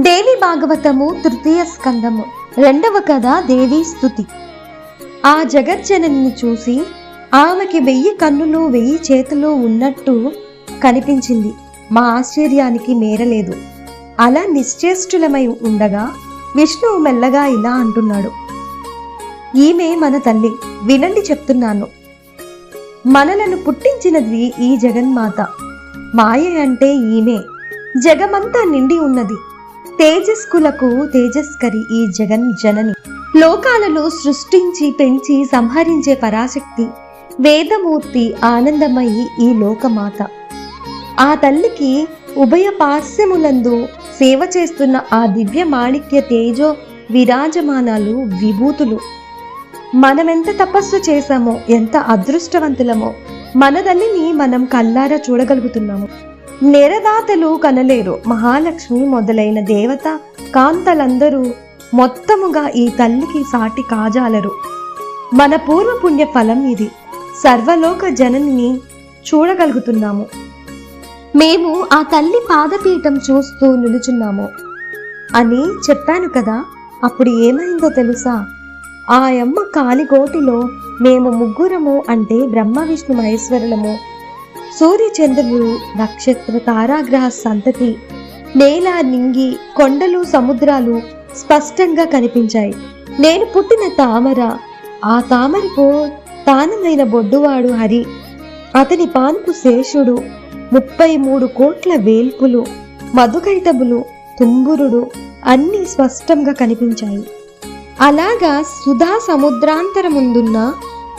దేవి భాగవతము తృతీయ స్కందము రెండవ కథ దేవీ స్థుతి ఆ జగజ్జనని చూసి ఆమెకి వెయ్యి కన్నులు వెయ్యి చేతులు ఉన్నట్టు కనిపించింది. మా ఆశ్చర్యానికి మేరలేదు. అలా నిశ్చేష్టులమై ఉండగా విష్ణువు మెల్లగా ఇలా అంటున్నాడు. ఈమె మన తల్లి వినండి చెప్తున్నాను. మనలను పుట్టించినది ఈ జగన్మాత. మాయ అంటే ఈమె. జగమంతా నిండి ఉన్నది. తేజస్కులకు తేజస్కరి ఈ జగన్ జనని. లోకాలలో సృష్టించి పెంచి సంహరించే పరాశక్తి వేదమూర్తి ఆనందమయి ఈ లోకమాత. ఆ తల్లికి ఉభయ పార్శ్వములందు సేవ చేస్తున్న ఆ దివ్య మాణిక్య తేజో విరాజమానాలు విభూతులు. మనమెంత తపస్సు చేశామో ఎంత అదృష్టవంతులమో మన తల్లిని మనం కల్లారా చూడగలుగుతున్నాము. నెరదాతలు కనలేరు. మహాలక్ష్మి మొదలైన దేవత కాంతలందరూ మొత్తముగా ఈ తల్లికి సాటి కాజాలరు. మన పూర్వపుణ్య ఫలం ఇది. సర్వలోక జననిని చూడగలుగుతున్నాము. మేము ఆ తల్లి పాదపీఠం చూస్తూ నిలుచున్నాము. అని చెప్పాను కదా అప్పుడు ఏమైందో తెలుసా? ఆయమ్మ కాలిగోటిలో మేము ముగ్గురము అంటే బ్రహ్మ విష్ణు మహేశ్వరులము సూర్యచంద్రులు నక్షత్ర తారాగ్రహ సంతతి నేల నింగి కొండలు సముద్రాలు స్పష్టంగా కనిపించాయి. నేను పుట్టిన తామర ఆ తామరకు తానమైన బొడ్డువాడు హరి. అతని పాన్పు శేషుడు ముప్పై మూడు కోట్ల వేల్పులు మధుకైటబులు తుంబురుడు అన్నీ స్పష్టంగా కనిపించాయి. అలాగా సుధా సముద్రాంతరముందున్న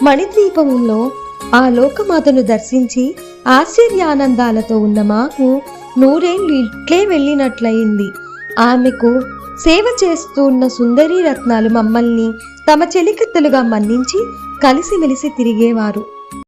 మణిద్వీపంలో ఆ లోకమాతను దర్శించి ఆశ్చర్యానందాలతో ఉన్న మాకు నూరేళ్ళు ఇట్లే వెళ్ళినట్లయింది. ఆమెకు సేవ చేస్తున్న సుందరీ రత్నాలు మమ్మల్ని తమ చెలికత్తెలుగా మన్నించి కలిసిమెలిసి తిరిగేవారు.